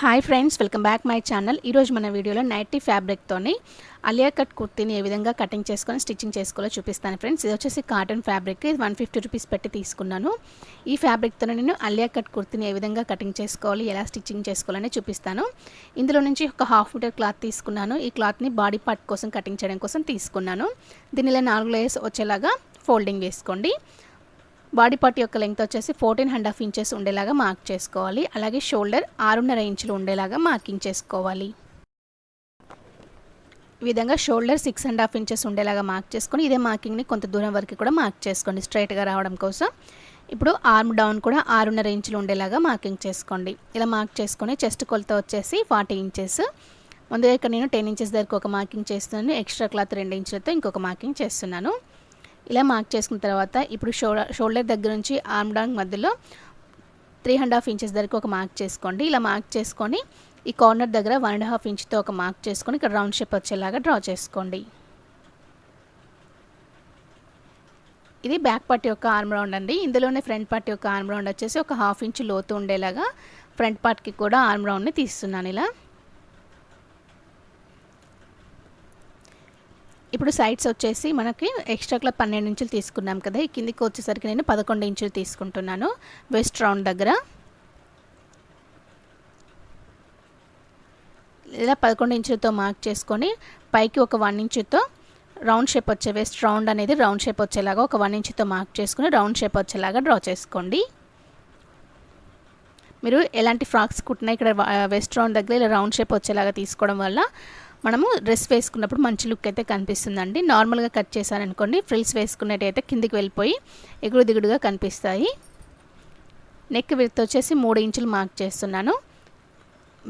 Hi friends welcome back my channel ఈరోజు మన వీడియోలో నైటీ ఫ్యాబ్రిక్తోని అలియా కట్ కుర్తీని ఏ విధంగా కటింగ్ చేసుకొని స్టిచ్చింగ్ చేసుకోవాలో చూపిస్తాను ఫ్రెండ్స్ ఇది వచ్చేసి కాటన్ ఫ్యాబ్రిక్ ఇది వన్ ఫిఫ్టీ రూపీస్ పెట్టి తీసుకున్నాను. ఈ ఫ్యాబ్రిక్తో నేను అలియా కట్ కుర్తీని ఏ విధంగా కటింగ్ చేసుకోవాలి ఎలా స్టిచ్చింగ్ చేసుకోవాలని చూపిస్తాను. ఇందులో నుంచి ఒక హాఫ్ మీటర్ క్లాత్ తీసుకున్నాను. ఈ క్లాత్ని బాడీ పార్ట్ కోసం కటింగ్ చేయడం కోసం తీసుకున్నాను. దీనిలో నాలుగు లేయర్స్ వచ్చేలాగా ఫోల్డింగ్ వేసుకోండి. బాడీ పార్ట్ యొక్క లెంగ్త్ వచ్చేసి ఫోర్టీన్ అండ్ హాఫ్ ఇంచెస్ ఉండేలాగా మార్క్ చేసుకోవాలి. అలాగే షోల్డర్ ఆరున్నర ఇంచులు ఉండేలాగా మార్కింగ్ చేసుకోవాలి. ఈ విధంగా shoulder six and half inches ఉండేలాగా మార్క్ చేసుకొని ఇదే మార్కింగ్ని కొంత దూరం వరకు కూడా మార్క్ చేసుకోండి. స్ట్రైట్గా రావడం కోసం. ఇప్పుడు ఆర్మ్ డౌన్ కూడా ఆరున్నర ఇంచులు ఉండేలాగా మార్కింగ్ చేసుకోండి. ఇలా మార్క్ చేసుకొని చెస్ట్ కొలత వచ్చేసి ఫార్టీ ఇంచెస్. ముందుగా ఇక్కడ నేను టెన్ ఇంచెస్ దగ్గర ఒక మార్కింగ్ చేస్తున్నాను. ఎక్స్ట్రా క్లాత్ రెండు ఇంచులతో ఇంకొక మార్కింగ్ చేస్తున్నాను. ఇలా మార్క్ చేసుకున్న తర్వాత ఇప్పుడు షోల్డర్ షోల్డర్ దగ్గర నుంచి ఆర్మ్ డౌన్ మధ్యలో త్రీ అండ్ హాఫ్ ఇంచెస్ దగ్గర ఒక మార్క్ చేసుకోండి. ఇలా మార్క్ చేసుకొని ఈ కార్నర్ దగ్గర వన్ అండ్ హాఫ్ ఇంచ్తో ఒక మార్క్ చేసుకొని ఇక్కడ రౌండ్ షేప్ వచ్చేలాగా డ్రా చేసుకోండి. ఇది బ్యాక్ పార్ట్ యొక్క ఆర్మ్ రౌండ్ అండి. ఇందులోనే ఫ్రంట్ పార్ట్ యొక్క ఆర్మ్ రౌండ్ వచ్చేసి ఒక హాఫ్ ఇంచ్ లోతు ఉండేలాగా ఫ్రంట్ పార్ట్కి కూడా ఆర్మ్ రౌండ్ని తీస్తున్నాను ఇలా. ఇప్పుడు సైడ్స్ వచ్చేసి మనకి ఎక్స్ట్రా క్లాత్ పన్నెండు ఇంచులు తీసుకున్నాం కదా. ఈ కిందికి వచ్చేసరికి నేను పదకొండు ఇంచులు తీసుకుంటున్నాను. వెస్ట్ రౌండ్ దగ్గర. ఇలా పదకొండు ఇంచులతో మార్క్ చేసుకొని పైకి ఒక వన్ ఇంచుతో రౌండ్ షేప్ వచ్చే వెస్ట్ రౌండ్ అనేది రౌండ్ షేప్ వచ్చేలాగా ఒక వన్ ఇంచుతో మార్క్ చేసుకుని రౌండ్ షేప్ వచ్చేలాగా డ్రా చేసుకోండి. మీరు ఎలాంటి ఫ్రాక్స్ కుట్టినా ఇక్కడ వెస్ట్ రౌండ్ దగ్గర ఇలా రౌండ్ షేప్ వచ్చేలాగా తీసుకోవడం వల్ల మనము డ్రెస్ వేసుకున్నప్పుడు మంచి లుక్ అయితే కనిపిస్తుందండి. నార్మల్గా కట్ చేశారనుకోండి ఫ్రిల్స్ వేసుకునేటైతే కిందికి వెళ్ళిపోయి ఎగుడు దిగుడుగా కనిపిస్తాయి. నెక్ విడత్ వచ్చేసి మూడు ఇంచులు మార్క్ చేస్తున్నాను.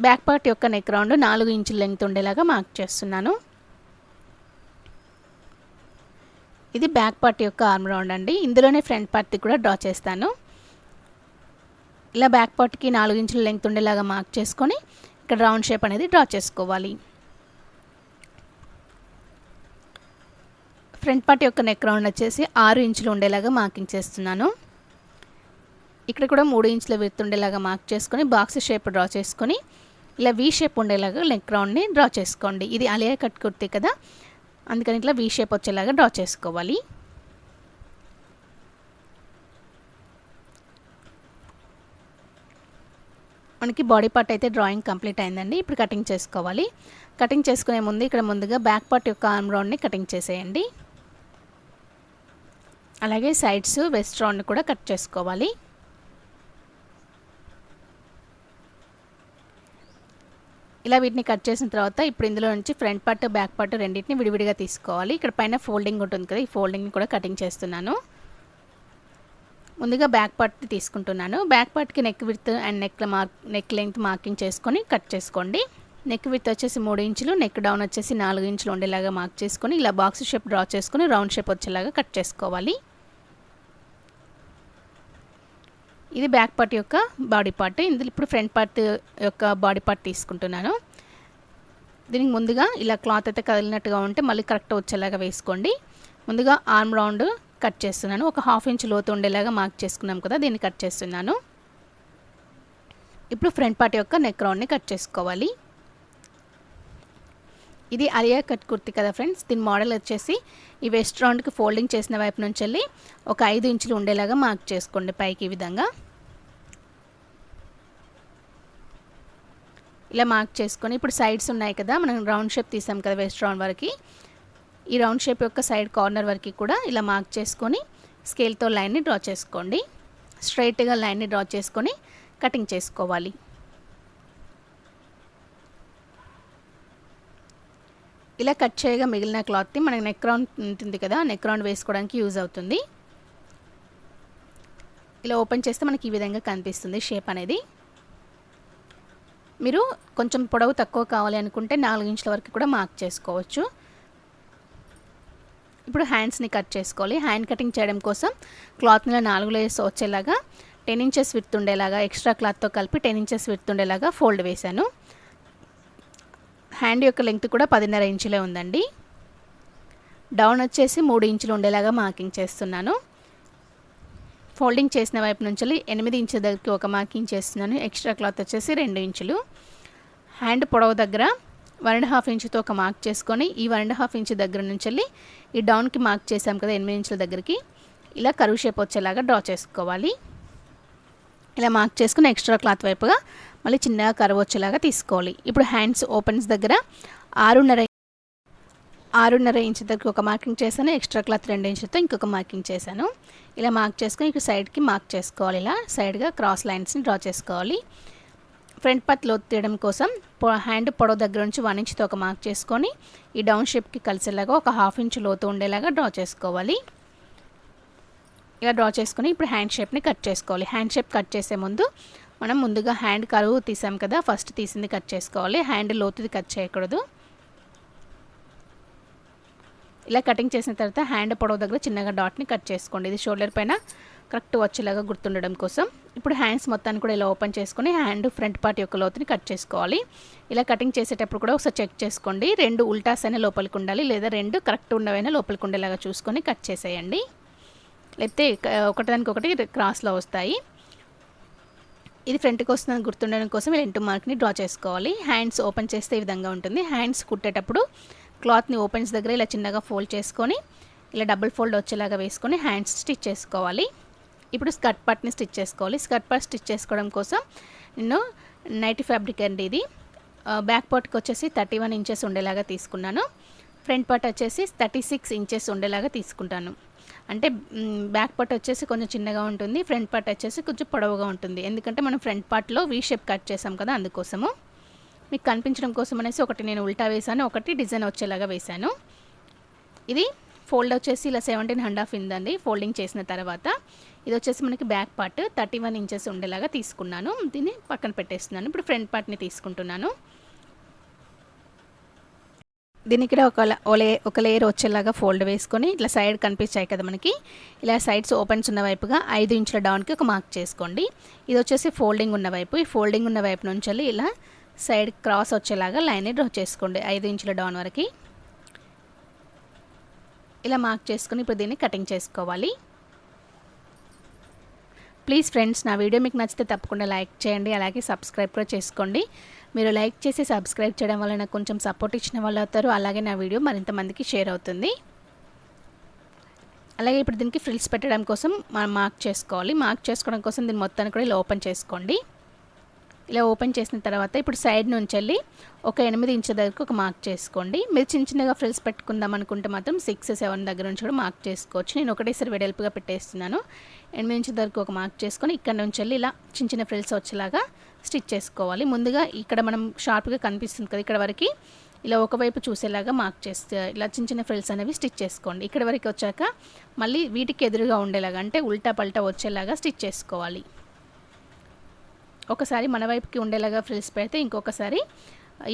బ్యాక్ పార్ట్ యొక్క నెక్ రౌండ్ నాలుగు ఇంచుల లెంగ్త్ ఉండేలాగా మార్క్ చేస్తున్నాను. ఇది బ్యాక్ పార్ట్ యొక్క ఆర్మ్ రౌండ్ అండి. ఇందులోనే ఫ్రంట్ పార్ట్ది కూడా డ్రా చేస్తాను. ఇలా బ్యాక్ పార్ట్కి నాలుగు ఇంచుల లెంగ్త్ ఉండేలాగా మార్క్ చేసుకొని ఇక్కడ రౌండ్ షేప్ అనేది డ్రా చేసుకోవాలి. ఫ్రంట్ పార్ట్ యొక్క నెక్ రౌండ్ వచ్చేసి ఆరు ఇంచులు ఉండేలాగా మార్కింగ్ చేస్తున్నాను. ఇక్కడ కూడా మూడు ఇంచుల విత్ ఉండేలాగా మార్క్ చేసుకొని బాక్స్ షేప్ డ్రా చేసుకొని ఇలా వీ షేప్ ఉండేలాగా నెక్ రౌండ్ని డ్రా చేసుకోండి. ఇది అలియా కట్ కుర్తీ కదా అందుకని ఇట్లా వీ షేప్ వచ్చేలాగా డ్రా చేసుకోవాలి. మనకి బాడీ పార్ట్ అయితే డ్రాయింగ్ కంప్లీట్ అయిందండి. ఇప్పుడు కటింగ్ చేసుకోవాలి. కటింగ్ చేసుకునే ముందు ఇక్కడ ముందుగా బ్యాక్ పార్ట్ యొక్క ఆర్మ్ రౌండ్ని కటింగ్ చేసేయండి. అలాగే సైడ్స్ వెస్ట్ రౌండ్ కూడా కట్ చేసుకోవాలి. ఇలా వీటిని కట్ చేసిన తర్వాత ఇప్పుడు ఇందులో నుంచి ఫ్రంట్ పార్ట్ బ్యాక్ పార్ట్ రెండింటిని విడివిడిగా తీసుకోవాలి. ఇక్కడ పైన ఫోల్డింగ్ ఉంటుంది కదా ఈ ఫోల్డింగ్ని కూడా కటింగ్ చేస్తున్నాను. ముందుగా బ్యాక్ పార్ట్ తీసుకుంటున్నాను. బ్యాక్ పార్ట్కి neck width and neck mark neck length marking చేసుకొని కట్ చేసుకోండి. నెక్ విత్ వచ్చేసి మూడు ఇంచులు నెక్ డౌన్ వచ్చేసి నాలుగు ఇంచులు ఉండేలాగా మార్క్ చేసుకొని ఇలా బాక్స్ షేప్ డ్రా చేసుకొని రౌండ్ షేప్ వచ్చేలాగా కట్ చేసుకోవాలి. ఇది బ్యాక్ పార్ట్ యొక్క బాడీ పార్ట్. ఇందులో ఇప్పుడు ఫ్రంట్ పార్ట్ యొక్క బాడీ పార్ట్ తీసుకుంటున్నాను. దీనికి ముందుగా ఇలా క్లాత్ అయితే కదిలినట్టుగా ఉంటే మళ్ళీ కరెక్ట్ వచ్చేలాగా వేసుకోండి. ముందుగా ఆర్మ్ రౌండ్ కట్ చేస్తున్నాను. ఒక హాఫ్ ఇంచ్ లోతు ఉండేలాగా మార్క్ చేసుకున్నాం కదా దీన్ని కట్ చేస్తున్నాను. ఇప్పుడు ఫ్రంట్ పార్ట్ యొక్క నెక్ రౌండ్ని కట్ చేసుకోవాలి. ఇది అలియా కట్ కుర్తి కదా ఫ్రెండ్స్. దీని మోడల్ వచ్చేసి ఈ వెస్ట్ రౌండ్కి ఫోల్డింగ్ చేసిన వైపు నుంచి వెళ్ళి ఒక ఐదు ఇంచులు ఉండేలాగా మార్క్ చేసుకోండి పైకి ఈ విధంగా. ఇలా మార్క్ చేసుకొని ఇప్పుడు సైడ్స్ ఉన్నాయి కదా మనం రౌండ్ షేప్ తీసాం కదా వెస్ట్ రౌండ్ వరకు. ఈ రౌండ్ షేప్ యొక్క సైడ్ కార్నర్ వరకు కూడా ఇలా మార్క్ చేసుకొని స్కేల్తో లైన్ని డ్రా చేసుకోండి. స్ట్రైట్గా లైన్ని డ్రా చేసుకొని కటింగ్ చేసుకోవాలి. ఇలా కట్ చేయగా మిగిలిన క్లాత్ని మనకి నెక్ రౌండ్ ఉంటుంది కదా నెక్ రౌండ్ వేసుకోవడానికి యూజ్ అవుతుంది. ఇలా ఓపెన్ చేస్తే మనకి ఈ విధంగా కనిపిస్తుంది షేప్ అనేది. మీరు కొంచెం పొడవు తక్కువ కావాలి అనుకుంటే నాలుగు ఇంచుల వరకు కూడా మార్క్ చేసుకోవచ్చు. ఇప్పుడు హ్యాండ్స్ని కట్ చేసుకోవాలి. హ్యాండ్ కటింగ్ చేయడం కోసం క్లాత్లో నాలుగు లేయర్స్ వచ్చేలాగా టెన్ ఇంచెస్ విత్ ఉండేలాగా ఎక్స్ట్రా క్లాత్తో కలిపి టెన్ ఇంచెస్ విత్ ఉండేలాగా ఫోల్డ్ వేశాను. హ్యాండ్ యొక్క లెంగ్త్ కూడా పదిన్నర ఇంచులే ఉందండి. డౌన్ వచ్చేసి మూడు ఇంచులు ఉండేలాగా మార్కింగ్ చేస్తున్నాను. ఫోల్డింగ్ చేసిన వైపు నుంచి ఎనిమిది ఇంచుల దగ్గరికి ఒక మార్కింగ్ చేస్తున్నాను. ఎక్స్ట్రా క్లాత్ వచ్చేసి రెండు ఇంచులు. హ్యాండ్ పొడవు దగ్గర వన్ అండ్ హాఫ్ ఇంచుతో ఒక మార్క్ చేసుకొని ఈ వన్ అండ్ హాఫ్ ఇంచు దగ్గర నుంచి వెళ్ళి ఈ డౌన్కి మార్క్ చేసాం కదా ఎనిమిది ఇంచుల దగ్గరికి. ఇలా కరువు షేప్ వచ్చేలాగా డ్రా చేసుకోవాలి. ఇలా మార్క్ చేసుకుని ఎక్స్ట్రా క్లాత్ వైపుగా మళ్ళీ చిన్నగా కరువు వచ్చేలాగా తీసుకోవాలి. ఇప్పుడు హ్యాండ్స్ ఓపెన్స్ దగ్గర ఆరున్నర ఆరున్నర ఇంచ్ దగ్గర ఒక మార్కింగ్ చేశాను. ఎక్స్ట్రా క్లాత్ రెండు ఇంచులతో ఇంకొక మార్కింగ్ చేశాను. ఇలా మార్క్ చేసుకుని ఇక్కడ సైడ్కి మార్క్ చేసుకోవాలి. ఇలా సైడ్గా క్రాస్ లైన్స్ని డ్రా చేసుకోవాలి. ఫ్రంట్ పార్ట్ లోతు తీయడం కోసం హ్యాండ్ పొడవు దగ్గర నుంచి వన్ ఇంచ్తో ఒక మార్క్ చేసుకొని ఈ డౌన్ షేప్కి కలిసేలాగా ఒక హాఫ్ ఇంచ్ లోతు ఉండేలాగా డ్రా చేసుకోవాలి. ఇలా డ్రా చేసుకొని ఇప్పుడు హ్యాండ్ షేప్ని కట్ చేసుకోవాలి. హ్యాండ్ షేప్ కట్ చేసే ముందు మనం ముందుగా హ్యాండ్ కరువు తీసాం కదా ఫస్ట్ తీసింది కట్ చేసుకోవాలి. హ్యాండ్ లోతుది కట్ చేయకూడదు. ఇలా కటింగ్ చేసిన తర్వాత హ్యాండ్ పొడవు దగ్గర చిన్నగా డాట్ని కట్ చేసుకోండి. ఇది షోల్డర్ పైన కరెక్ట్ వచ్చేలాగా గుర్తుండడం కోసం. ఇప్పుడు హ్యాండ్స్ మొత్తాన్ని కూడా ఇలా ఓపెన్ చేసుకొని హ్యాండ్ ఫ్రంట్ పార్ట్ యొక్క లోతుని కట్ చేసుకోవాలి. ఇలా కటింగ్ చేసేటప్పుడు కూడా ఒకసారి చెక్ చేసుకోండి. రెండు ఉల్టాస్ అయినా లోపలికి ఉండాలి లేదా రెండు కరెక్ట్ ఉండవైనా లోపలికి ఉండేలాగా చూసుకొని కట్ చేసేయండి. లేకపోతే ఒకటిదానికి ఒకటి క్రాస్లో వస్తాయి. ఇది ఫ్రంట్కి వస్తుందని గుర్తుండడం కోసం ఇలా ఇంటూ మార్క్ని డ్రా చేసుకోవాలి. హ్యాండ్స్ ఓపెన్ చేస్తే ఈ విధంగా ఉంటుంది. హ్యాండ్స్ కుట్టేటప్పుడు క్లాత్ని ఓపెన్స్ దగ్గర ఇలా చిన్నగా ఫోల్డ్ చేసుకొని ఇలా డబుల్ ఫోల్డ్ వచ్చేలాగా వేసుకొని హ్యాండ్స్ స్టిచ్ చేసుకోవాలి. ఇప్పుడు స్కర్ట్ పార్ట్ని స్టిచ్ చేసుకోవాలి. స్కర్ట్ పార్ట్ స్టిచ్ చేసుకోవడం కోసం నేను నైటీ ఫ్యాబ్రిక్ అండి ఇది. బ్యాక్ పార్ట్కి వచ్చేసి థర్టీ వన్ ఇంచెస్ ఉండేలాగా తీసుకున్నాను. ఫ్రంట్ పార్ట్ వచ్చేసి థర్టీ సిక్స్ ఇంచెస్ ఉండేలాగా తీసుకుంటాను. అంటే బ్యాక్ పార్ట్ వచ్చేసి కొంచెం చిన్నగా ఉంటుంది ఫ్రంట్ పార్ట్ వచ్చేసి కొంచెం పొడవుగా ఉంటుంది. ఎందుకంటే మనం ఫ్రంట్ పార్ట్లో వీ షేప్ కట్ చేసాం కదా అందుకోసము. మీకు కనిపించడం కోసం అనేసి ఒకటి నేను ఉల్టా వేసాను ఒకటి డిజైన్ వచ్చేలాగా వేశాను. ఇది ఫోల్డ్ వచ్చేసి ఇలా సెవెంటీన్ హండ్ హాఫ్ ఇందండి ఫోల్డింగ్ చేసిన తర్వాత. ఇది వచ్చేసి మనకి back part thirty one inches ఉండేలాగా తీసుకున్నాను. దీన్ని పక్కన పెట్టేస్తున్నాను. ఇప్పుడు ఫ్రంట్ పార్ట్ని తీసుకుంటున్నాను. దీనికి ఇక్కడ ఒక లే ఒక లేయర్ వచ్చేలాగా ఫోల్డ్ వేసుకొని ఇట్లా సైడ్ కనిపించాయి కదా మనకి. ఇలా సైడ్స్ ఓపెన్స్ ఉన్న వైపుగా ఐదు ఇంచుల డౌన్కి ఒక మార్క్ చేసుకోండి. ఇది వచ్చేసి ఫోల్డింగ్ ఉన్న వైపు. ఈ ఫోల్డింగ్ ఉన్న వైపు నుంచి ఇలా సైడ్ క్రాస్ వచ్చేలాగా లైన్ డ్రా చేసుకోండి ఐదు ఇంచుల డౌన్ వరకు. ఇలా మార్క్ చేసుకుని ఇప్పుడు దీన్ని కటింగ్ చేసుకోవాలి. ప్లీజ్ ఫ్రెండ్స్ నా వీడియో మీకు నచ్చితే తప్పకుండా లైక్ చేయండి. అలాగే సబ్స్క్రైబ్ కూడా చేసుకోండి. మీరు లైక్ చేసి సబ్స్క్రైబ్ చేయడం వల్ల నాకు కొంచెం సపోర్ట్ ఇచ్చిన వాళ్ళు అవుతారు. అలాగే నా వీడియో మరింత మందికి షేర్ అవుతుంది. అలాగే ఇప్పుడు దీనికి ఫ్రిల్స్ పెట్టడం కోసం మనం మార్క్ చేసుకోవాలి. మార్క్ చేసుకోవడం కోసం దీన్ని మొత్తాన్ని కూడా ఇలా ఓపెన్ చేసుకోండి. ఇలా ఓపెన్ చేసిన తర్వాత ఇప్పుడు సైడ్ నుంచి వెళ్ళి ఒక ఎనిమిది ఇంచుల దగ్గరకు ఒక మార్క్ చేసుకోండి. మీరు చిన్న చిన్నగా ఫ్రిల్స్ పెట్టుకుందాం అనుకుంటే మాత్రం సిక్స్ సెవెన్ దగ్గర నుంచి కూడా మార్క్ చేసుకోవచ్చు. నేను ఒకటేసారి వెడల్పుగా పెట్టేస్తున్నాను. ఎనిమిది ఇంచుల దగ్గరకు ఒక మార్క్ చేసుకొని ఇక్కడ నుంచి వెళ్ళి ఇలా చిన్న చిన్న ఫ్రిల్స్ వచ్చేలాగా స్టిచ్ చేసుకోవాలి. ముందుగా ఇక్కడ మనం షార్ప్గా కనిపిస్తుంది కదా ఇక్కడ వరకు ఇలా ఒకవైపు చూసేలాగా మార్క్ చేస్తే ఇలా చిన్న చిన్న ఫ్రిల్స్ అనేవి స్టిచ్ చేసుకోండి. ఇక్కడ వరకు వచ్చాక మళ్ళీ వీటికి ఎదురుగా ఉండేలాగా అంటే ఉల్టా పల్టా వచ్చేలాగా స్టిచ్ చేసుకోవాలి. ఒకసారి మన వైపుకి ఉండేలాగా ఫ్రిల్స్ పెడితే ఇంకొకసారి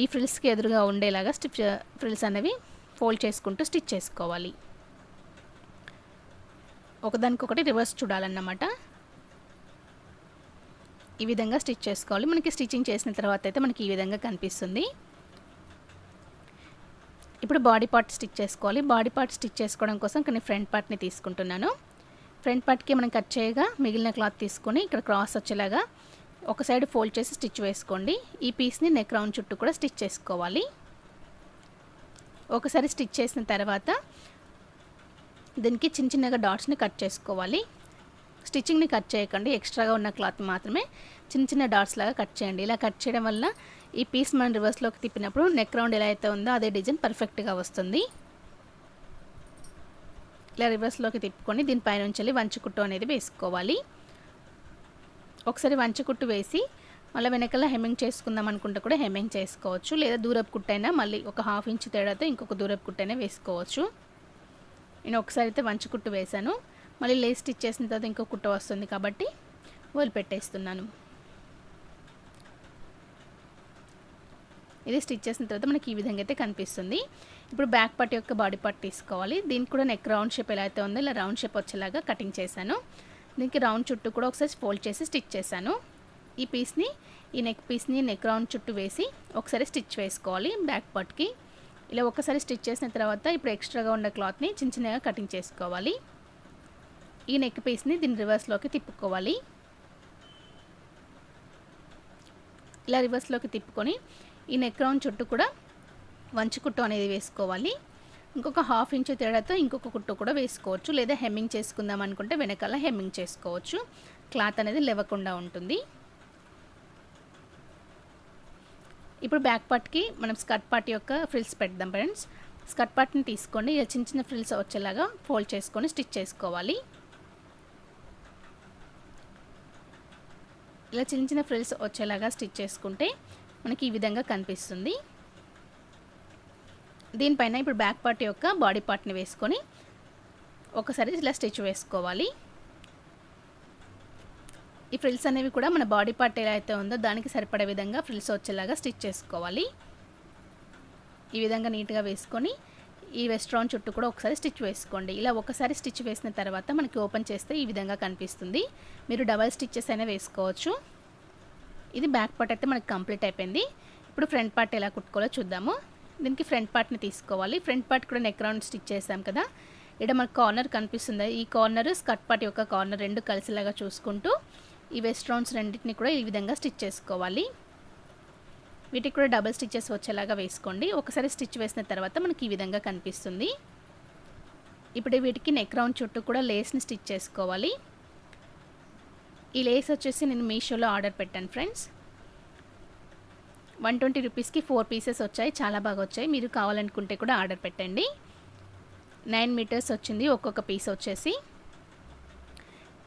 ఈ ఫ్రిల్స్కి ఎదురుగా ఉండేలాగా స్టిచ్ ఫ్రిల్స్ అనేవి ఫోల్డ్ చేసుకుంటూ స్టిచ్ చేసుకోవాలి. ఒకదానికొకటి రివర్స్ చూడాలన్నమాట. ఈ విధంగా స్టిచ్ చేసుకోవాలి. మనకి స్టిచ్చింగ్ చేసిన తర్వాత అయితే మనకి ఈ విధంగా కనిపిస్తుంది. ఇప్పుడు బాడీ పార్ట్ స్టిచ్ చేసుకోవాలి. బాడీ పార్ట్ స్టిచ్ చేసుకోవడం కోసం కొన్ని ఫ్రంట్ పార్ట్ని తీసుకుంటున్నాను. ఫ్రంట్ పార్ట్కి మనం కట్ చేయగా మిగిలిన క్లాత్ తీసుకొని ఇక్కడ క్రాస్ వచ్చేలాగా ఒక సైడ్ ఫోల్డ్ చేసి స్టిచ్ వేసుకోండి. ఈ పీస్ని నెక్ రౌండ్ చుట్టూ కూడా స్టిచ్ చేసుకోవాలి. ఒకసారి స్టిచ్ చేసిన తర్వాత దీనికి చిన్న చిన్నగా డాట్స్ని కట్ చేసుకోవాలి. స్టిచ్చింగ్ని కట్ చేయకండి. ఎక్స్ట్రాగా ఉన్న క్లాత్ మాత్రమే చిన్న చిన్న డాట్స్ లాగా కట్ చేయండి. ఇలా కట్ చేయడం వల్ల ఈ పీస్ మనం రివర్స్లోకి తిప్పినప్పుడు నెక్ రౌండ్ ఎలా అయితే ఉందో అదే డిజైన్ పర్ఫెక్ట్గా వస్తుంది. ఇలా రివర్స్లోకి తిప్పుకొని దీనిపైన వెళ్ళి వంచుకుట్టు అనేది వేసుకోవాలి. ఒకసారి వంచుకుట్టు వేసి మళ్ళీ వెనకాల హెమ్మింగ్ చేసుకుందాం అనుకుంటే కూడా హెమ్మింగ్ చేసుకోవచ్చు. లేదా దూరపు కుట్టైనా మళ్ళీ ఒక హాఫ్ ఇంచ్ తేడాతో ఇంకొక దూరపు కుట్టైనా వేసుకోవచ్చు. నేను ఒకసారి అయితే వంచుకుట్టు వేశాను. మళ్ళీ లేస్ స్టిచ్ చేసిన తర్వాత ఇంకో కుట్ట వస్తుంది కాబట్టి వదిలిపెట్టేస్తున్నాను. ఇది స్టిచ్ చేసిన తర్వాత మనకి ఈ విధంగా అయితే కనిపిస్తుంది. ఇప్పుడు బ్యాక్ పార్ట్ యొక్క బాడీ పార్ట్ తీసుకోవాలి. దీనికి కూడా నెక్ రౌండ్ షేప్ ఎలా అయితే ఉందో ఇలా రౌండ్ షేప్ వచ్చేలాగా కటింగ్ చేశాను. దీనికి రౌండ్ చుట్టూ కూడా ఒకసారి ఫోల్డ్ చేసి స్టిచ్ చేశాను. ఈ పీస్ని ఈ నెక్ పీస్ని నెక్ రౌండ్ చుట్టూ వేసి ఒకసారి స్టిచ్ వేసుకోవాలి బ్యాక్ పార్ట్కి ఇలా ఒకసారి స్టిచ్ చేసిన తర్వాత ఇప్పుడు ఎక్స్ట్రాగా ఉన్న క్లాత్ని చిన్న చిన్నగా కటింగ్ చేసుకోవాలి. ఈ నెక్ పీస్ని దీని రివర్స్లోకి తిప్పుకోవాలి. ఇలా రివర్స్లోకి తిప్పుకొని ఈ నెక్ రౌండ్ చుట్టూ కూడా వంచు కుట్టు అనేది వేసుకోవాలి. ఇంకొక హాఫ్ ఇంచ్ తేడాతో ఇంకొక కుట్టు కూడా వేసుకోవచ్చు. లేదా హెమ్మింగ్ చేసుకుందాం అనుకుంటే వెనకాల హెమ్మింగ్ చేసుకోవచ్చు. క్లాత్ అనేది లేవకుండా ఉంటుంది. ఇప్పుడు బ్యాక్ పార్ట్కి మనం స్కర్ట్ పార్ట్ యొక్క ఫ్రిల్స్ పెడదాం ఫ్రెండ్స్ స్కర్ట్ పార్ట్ని తీసుకోండి. ఇలా చిన్న చిన్న ఫ్రిల్స్ వచ్చేలాగా ఫోల్డ్ చేసుకొని స్టిచ్ చేసుకోవాలి. ఇలా చిన్న చిన్న ఫ్రిల్స్ వచ్చేలాగా స్టిచ్ చేసుకుంటే మనకి ఈ విధంగా కనిపిస్తుంది. దీనిపైన ఇప్పుడు బ్యాక్ పార్ట్ యొక్క బాడీ పార్ట్ని వేసుకొని ఒకసారి ఇలా స్టిచ్ వేసుకోవాలి. ఈ ఫ్రిల్స్ అనేవి కూడా మన బాడీ పార్ట్ ఎలా అయితే ఉందో దానికి సరిపడే విధంగా ఫ్రిల్స్ వచ్చేలాగా స్టిచ్ చేసుకోవాలి. ఈ విధంగా నీట్గా వేసుకొని ఈ వెస్ట్రాన్ చుట్టూ కూడా ఒకసారి స్టిచ్ వేసుకోండి. ఇలా ఒకసారి స్టిచ్ వేసిన తర్వాత మనకి ఓపెన్ చేస్తే ఈ విధంగా కనిపిస్తుంది. మీరు డబల్ స్టిచ్చెస్ అయినా వేసుకోవచ్చు. ఇది బ్యాక్ పార్ట్ అయితే మనకి కంప్లీట్ అయిపోయింది. ఇప్పుడు ఫ్రంట్ పార్ట్ ఎలా కుట్టుకోవాలో చూద్దాము. దీనికి ఫ్రంట్ పార్ట్ని తీసుకోవాలి. ఫ్రంట్ పార్ట్ కూడా నెక్ రౌండ్ స్టిచ్ చేసాం కదా. ఇక్కడ మనకు కార్నర్ కనిపిస్తుంది. ఈ కార్నర్ స్కర్ట్ పార్ట్ యొక్క కార్నర్ రెండు కలిసేలాగా చూసుకుంటూ ఈ వెస్ట్ రౌండ్స్ రెండింటిని కూడా ఈ విధంగా స్టిచ్ చేసుకోవాలి. వీటికి కూడా డబుల్ స్టిచ్చెస్ వచ్చేలాగా వేసుకోండి. ఒకసారి స్టిచ్ వేసిన తర్వాత మనకి ఈ విధంగా కనిపిస్తుంది. ఇప్పుడు వీటికి నెక్ రౌండ్ చుట్టూ కూడా లేస్ని స్టిచ్ చేసుకోవాలి. ఈ లేస్ వచ్చేసి నేను మీషోలో ఆర్డర్ పెట్టాను ఫ్రెండ్స్ వన్ ట్వంటీ రూపీస్కి ఫోర్ పీసెస్ వచ్చాయి. చాలా బాగా వచ్చాయి. మీరు కావాలనుకుంటే కూడా ఆర్డర్ పెట్టండి. నైన్ మీటర్స్ వచ్చింది. ఒక్కొక్క పీస్ వచ్చేసి.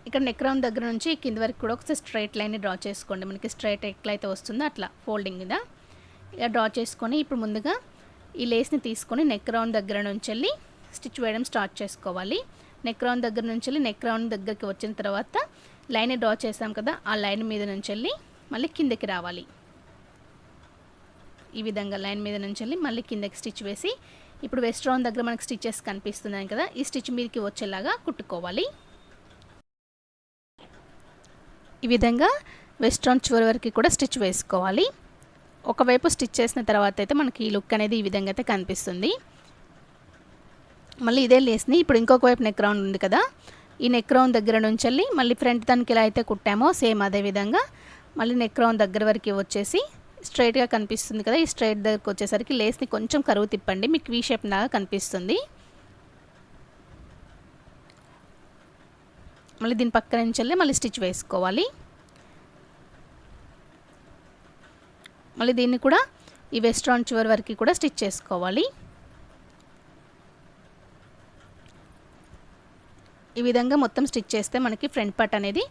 ఇక్కడ నెక్ రౌండ్ దగ్గర నుంచి కింద వరకు కూడా ఒకసారి స్ట్రైట్ లైన్ డ్రా చేసుకోండి. మనకి స్ట్రైట్ ఎట్లయితే వస్తుందో అట్లా ఫోల్డింగ్ మీద. ఇలా డ్రా చేసుకొని ఇప్పుడు ముందుగా ఈ లేస్ని తీసుకొని నెక్ రౌండ్ దగ్గర నుంచి వెళ్ళి స్టిచ్ వేయడం స్టార్ట్ చేసుకోవాలి. నెక్ రౌండ్ దగ్గర నుంచి వెళ్ళి నెక్ రౌండ్ దగ్గరికి వచ్చిన తర్వాత లైన్ డ్రా చేసాం కదా ఆ లైన్ మీద నుంచి వెళ్ళి మళ్ళీ కిందకి రావాలి. ఈ విధంగా లైన్ మీద నుంచి వెళ్ళి మళ్ళీ కిందకి స్టిచ్ వేసి ఇప్పుడు వెస్ట్ రౌండ్ దగ్గర మనకి స్టిచెస్ కనిపిస్తున్నాయి కదా ఈ స్టిచ్ మీదకి వచ్చేలాగా కుట్టుకోవాలి. ఈ విధంగా వెస్ట్ రౌండ్ చివరి వరకు కూడా స్టిచ్ వేసుకోవాలి. ఒకవైపు స్టిచ్ చేసిన తర్వాత అయితే మనకి ఈ లుక్ అనేది ఈ విధంగా అయితే కనిపిస్తుంది. మళ్ళీ ఇదే లేస్ని ఇప్పుడు ఇంకొక వైపు నెక్ రౌండ్ ఉంది కదా. ఈ నెక్ రౌండ్ దగ్గర నుంచి వెళ్ళి మళ్ళీ ఫ్రంట్ దానికి ఎలా అయితే కుట్టామో సేమ్ అదే విధంగా మళ్ళీ నెక్ రౌండ్ దగ్గర వరకు వచ్చేసి స్ట్రైట్గా కనిపిస్తుంది కదా. ఈ స్ట్రైట్ దగ్గరకు వచ్చేసరికి లేస్ని కొంచెం కరువు తిప్పండి. మీకు వీ షేప్ లాగా కనిపిస్తుంది. మళ్ళీ దీని పక్కన నుంచి వెళ్ళి మళ్ళీ స్టిచ్ వేసుకోవాలి. మళ్ళీ దీన్ని కూడా ఈ వెస్ట్రాన్ చివరి వరకు కూడా స్టిచ్ చేసుకోవాలి. ఈ విధంగా మొత్తం స్టిచ్ చేస్తే మనకి ఫ్రంట్ పార్ట్ అనేది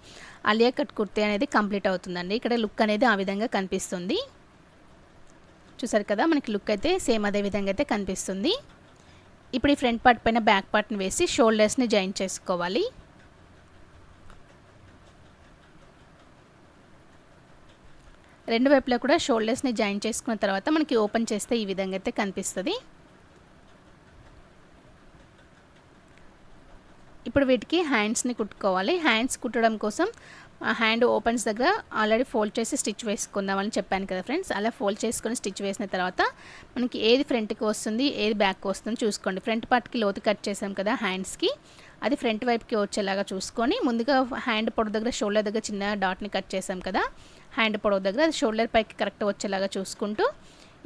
అలియా కట్ కుర్తీ అనేది కంప్లీట్ అవుతుందండి. ఇక్కడ లుక్ అనేది ఆ విధంగా కనిపిస్తుంది. చూసారు కదా మనకి లుక్ అయితే సేమ్ అదే విధంగా అయితే కనిపిస్తుంది. ఇప్పుడు ఈ ఫ్రంట్ పార్ట్ పైన బ్యాక్ పార్ట్ని వేసి షోల్డర్స్ని జాయిన్ చేసుకోవాలి. రెండు వైపులా కూడా షోల్డర్స్ని జాయిన్ చేసుకున్న తర్వాత మనకి ఓపెన్ చేస్తే ఈ విధంగా అయితే కనిపిస్తుంది. ఇప్పుడు వీటికి హ్యాండ్స్ని కుట్టుకోవాలి. హ్యాండ్స్ కుట్టడం కోసం హ్యాండ్ ఓపెన్స్ దగ్గర ఆల్రెడీ ఫోల్డ్ చేసి స్టిచ్ వేసుకుందామని చెప్పాను కదా ఫ్రెండ్స్. అలా ఫోల్డ్ చేసుకొని స్టిచ్ వేసిన తర్వాత మనకి ఏది ఫ్రంట్కి వస్తుంది ఏది బ్యాక్కి వస్తుంది చూసుకోండి. ఫ్రంట్ పార్ట్కి లోతు కట్ చేసాం కదా హ్యాండ్స్కి అది ఫ్రంట్ వైపుకి వచ్చేలాగా చూసుకొని ముందుగా హ్యాండ్ పొడవు దగ్గర షోల్డర్ దగ్గర చిన్న డాట్ని కట్ చేసాం కదా హ్యాండ్ పొడవు దగ్గర అది షోల్డర్ పైకి కరెక్ట్ వచ్చేలాగా చూసుకుంటూ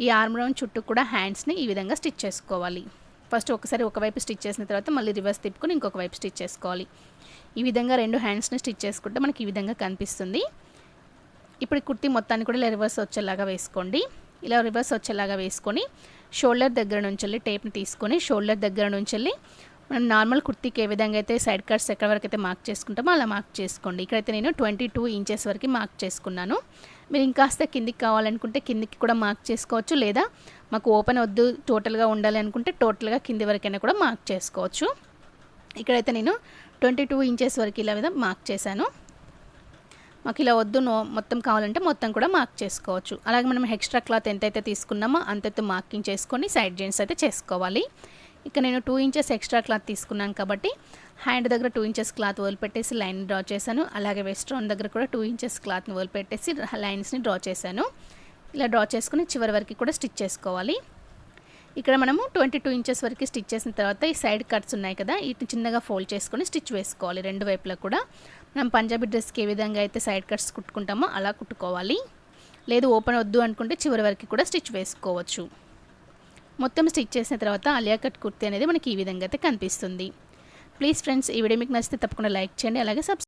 ఈ ఆర్మ్ రౌండ్ చుట్టూ కూడా హ్యాండ్స్ని ఈ విధంగా స్టిచ్ చేసుకోవాలి. ఫస్ట్ ఒకసారి ఒకవైపు స్టిచ్ చేసిన తర్వాత మళ్ళీ రివర్స్ తిప్పుకొని ఇంకొక వైపు స్టిచ్ చేసుకోవాలి. ఈ విధంగా రెండు హ్యాండ్స్ని స్టిచ్ చేసుకుంటే మనకి ఈ విధంగా కనిపిస్తుంది. ఇప్పుడు కుర్తి మొత్తాన్ని కూడా ఇలా రివర్స్ వచ్చేలాగా వేసుకోండి. ఇలా రివర్స్ వచ్చేలాగా వేసుకొని షోల్డర్ దగ్గర నుంచి వెళ్ళి టేప్ని తీసుకొని షోల్డర్ దగ్గర నుంచి వెళ్ళి మనం నార్మల్ కుర్తీకి ఏ విధంగా అయితే సైడ్ కట్స్ ఎక్కడ వరకు అయితే మార్క్ చేసుకుంటామో అలా మార్క్ చేసుకోండి. ఇక్కడైతే నేను ట్వంటీ టూ ఇంచెస్ వరకు మార్క్ చేసుకున్నాను. మీరు ఇంకాస్త కిందికి కావాలనుకుంటే కిందికి కూడా మార్క్ చేసుకోవచ్చు. లేదా మాకు ఓపెన్ వద్దు టోటల్గా ఉండాలి అనుకుంటే టోటల్గా కింది వరకైనా కూడా మార్క్ చేసుకోవచ్చు. ఇక్కడైతే నేను ట్వంటీ టూ ఇంచెస్ వరకు ఇలా విధంగా మార్క్ చేశాను. మాకు ఇలా వద్దు నో మొత్తం కావాలంటే మొత్తం కూడా మార్క్ చేసుకోవచ్చు. అలాగే మనం ఎక్స్ట్రా క్లాత్ ఎంతైతే తీసుకున్నామో అంతైతే మార్కింగ్ చేసుకొని సైడ్ జీన్స్ అయితే చేసుకోవాలి. ఇక నేను టూ ఇంచెస్ ఎక్స్ట్రా క్లాత్ తీసుకున్నాను కాబట్టి హ్యాండ్ దగ్గర టూ ఇంచెస్ క్లాత్ వదిలిపెట్టేసి లైన్ డ్రా చేశాను. అలాగే వెస్ట్రాన్ దగ్గర కూడా టూ ఇంచెస్ క్లాత్ని వదిలిపెట్టేసి లైన్స్ని డ్రా చేశాను. ఇలా డ్రా చేసుకుని చివరి వరకు కూడా స్టిచ్ చేసుకోవాలి. ఇక్కడ మనము ట్వంటీ టూ ఇంచెస్ వరకు స్టిచ్ చేసిన తర్వాత ఈ సైడ్ కట్స్ ఉన్నాయి కదా వీటిని చిన్నగా ఫోల్డ్ చేసుకొని స్టిచ్ వేసుకోవాలి రెండు వైపులా కూడా. మనం పంజాబీ డ్రెస్కి ఏ విధంగా అయితే సైడ్ కట్స్ కుట్టుకుంటామో అలా కుట్టుకోవాలి. లేదు ఓపెన్ వద్దు అనుకుంటే చివరి వరకు కూడా స్టిచ్ వేసుకోవచ్చు. మొత్తం స్టిచ్ చేసిన తర్వాత అలియా కట్ కుర్తీ అనేది మనకి ఈ విధంగా అయితే కనిపిస్తుంది. ప్లీజ్ ఫ్రెండ్స్ ఈ వీడియో మీకు నచ్చితే తప్పకుండా లైక్ చేయండి అలాగే సబ్స్క్రైబ్